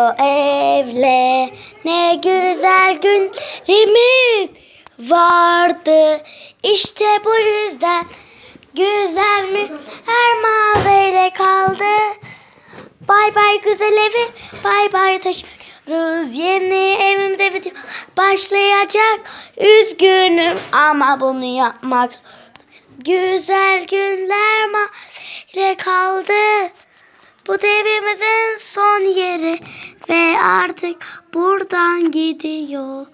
O evle ne güzel günlerimiz vardı. İşte bu yüzden güzel mi her mazeyle kaldı. Bay bay güzel evi, bay bay taşıyoruz. Yeni evimde video başlayacak. Üzgünüm ama bunu yapmak. Güzel günler mazeyle kaldı. Bu ve artık buradan gidiyor.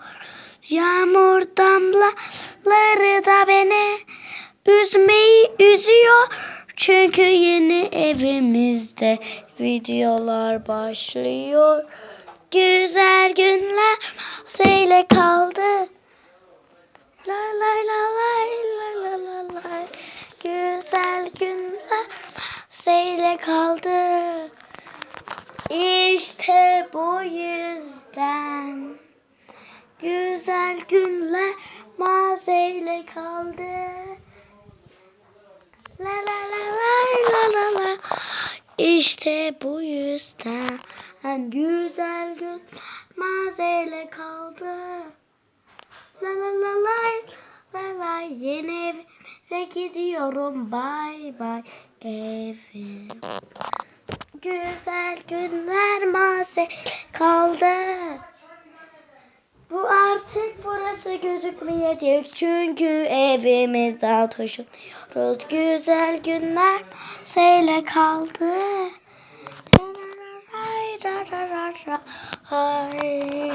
Yağmur damlaları da beni üzmeyi üzüyor. Çünkü yeni evimizde videolar başlıyor. Güzel günler seyle kaldı. La la la la la la la la. Güzel günler seyle kaldı. Bu yüzden güzel günler mazeyle kaldı. La la la la la la la. İşte bu yüzden güzel gün mazeyle kaldı. La la la la la la yeni evimize gidiyorum bay bay evim. Güzel günler maze kaldı. Bu artık burası gözükmeyecek çünkü evimizden taşınıyoruz. Güzel günler seyle kaldı. Ay.